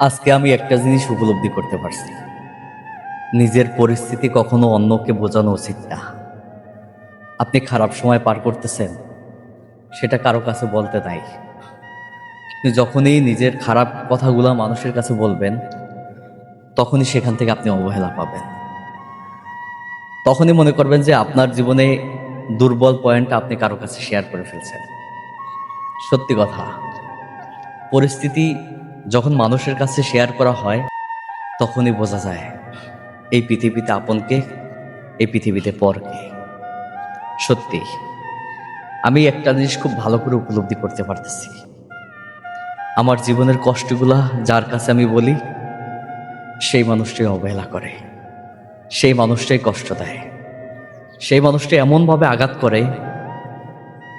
আজকে আমি একটা জিনিস উপলব্ধি করতে পারছি। নিজের পরিস্থিতি কখনো অন্যকে বোঝানো উচিত না। আপনি খারাপ সময় পার করতেছেন, সেটা কারও কাছে বলতে নাই। আপনি যখনই নিজের খারাপ কথাগুলো মানুষের কাছে বলবেন, তখনই সেখান থেকে আপনি অবহেলা পাবেন। তখনই মনে করবেন যে আপনার জীবনে দুর্বল পয়েন্ট আপনি কারও কাছে শেয়ার করে ফেলছেন। সত্যি কথা, পরিস্থিতি যখন মানুষের কাছে শেয়ার করা হয়, তখনই বোঝা যায়, এই পৃথিবীতে আপনকে এই পৃথিবীতে পরকে সত্যি, আমি একটা জিনিস খুব ভালো করে উপলব্ধি করতে পারতেছি। আমার জীবনের কষ্টগুলা যার কাছে আমি বলি, সেই মানুষটাই অবহেলা করে। সেই মানুষটাই কষ্ট দেয়। সেই মানুষটা এমনভাবে আঘাত করে,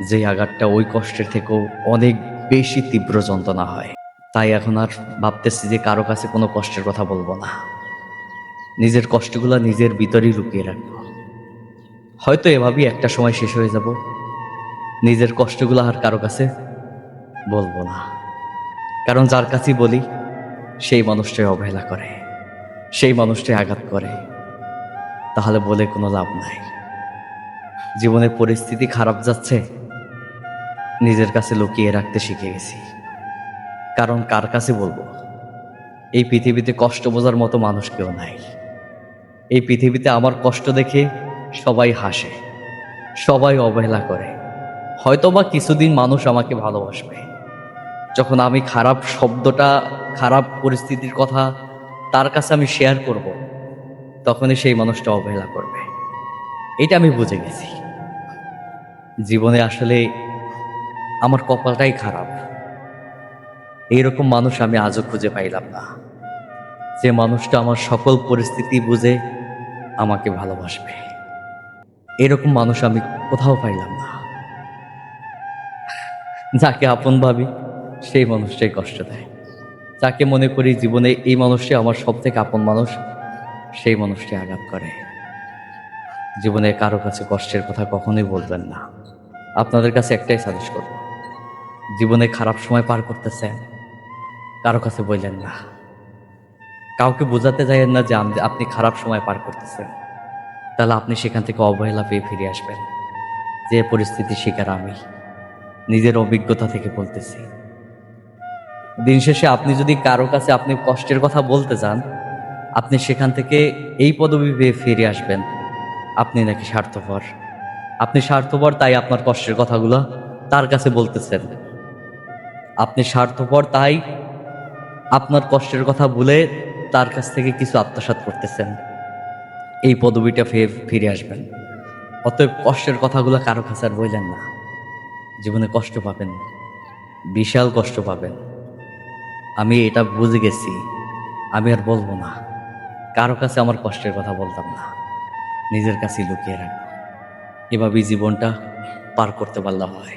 যে আঘাতটা ওই কষ্টের থেকেও অনেক বেশি তীব্র যন্ত্রণা হয়। তাই এখন আর ভাবতেছি যে কারও কাছে কোনো কষ্টের কথা বলব না। নিজের কষ্টগুলো নিজের ভিতরেই লুকিয়ে রাখব। হয়তো এভাবেই একটা সময় শেষ হয়ে যাব। নিজের কষ্টগুলো আর কারও কাছে বলব না। কারণ যার কাছেই বলি, সেই মানুষটাই অবহেলা করে, সেই মানুষটাই আঘাত করে। তাহলে বলে কোনো লাভ নাই। জীবনের পরিস্থিতি খারাপ যাচ্ছে, নিজের কাছে লুকিয়ে রাখতে শিখে গেছি। কারণ কার কাছে বলব? এই পৃথিবীতে কষ্ট বোঝার মতো মানুষ কেউ নাই। এই পৃথিবীতে আমার কষ্ট দেখে সবাই হাসে, সবাই অবহেলা করে। হয়তোবা কিছুদিন মানুষ আমাকে ভালোবাসবে। যখন আমি খারাপ শব্দটা, খারাপ পরিস্থিতির কথা তার কাছে আমি শেয়ার করব, তখনই সেই মানুষটা অবহেলা করবে। এটা আমি বুঝে গেছি। জীবনে আসলে আমার কপালটাই খারাপ। এইরকম মানুষ আমি আজও খুঁজে পাইলাম না। যে মানুষটা আমার সকল পরিস্থিতি বুঝে আমাকে ভালোবাসবে। এরকম মানুষ আমি কোথাও পাইলাম না। যাকে আপন ভাবি, সেই মানুষটাই কষ্ট দেয়। যাকে মনে করি জীবনে এই মানুষটাই আমার সব থেকে আপন মানুষ, সেই মানুষটি আঘাত করে। জীবনে কারও কাছে কষ্টের কথা কখনোই বলবেন না। আপনাদের কাছে একটাই সাজেস্ট করব। জীবনে খারাপ সময় পার করতেছেন কারও কাছে বললেন না। কাউকে বোঝাতে যাইয়েন না যে আপনি খারাপ সময় পার করতেছেন। তাহলে আপনি সেখান থেকে অবহেলা পেয়ে ফিরে আসবেন। যে পরিস্থিতি শিকার আমি। নিজের অভিজ্ঞতা থেকে বলতেছি। দিন শেষে আপনি যদি কারও কাছে আপনি কষ্টের কথা বলতে চান আপনি সেখান থেকে এই পদবি পেয়ে ফিরে আসবেন। আপনি নাকি স্বার্থপর। আপনি স্বার্থপর তাই আপনার কষ্টের কথাগুলো তার কাছে বলতেছেন। আপনি স্বার্থপর তাই আপনার কষ্টের কথা বলে তার কাছ থেকে কিছু আত্মসাৎ করতেছেন। এই পদবিটা ফিরে ফিরে আসবেন। অতএব কষ্টের কথাগুলো কারও কাছে আর বললেন না। জীবনে কষ্ট পাবেন, বিশাল কষ্ট পাবেন। আমি এটা বুঝে গেছি, আমি আর বলব না। কারও কাছে আমার কষ্টের কথা বলতাম না, নিজের কাছে লুকিয়ে রাখব। এভাবেই জীবনটা পার করতে পারলে হয়।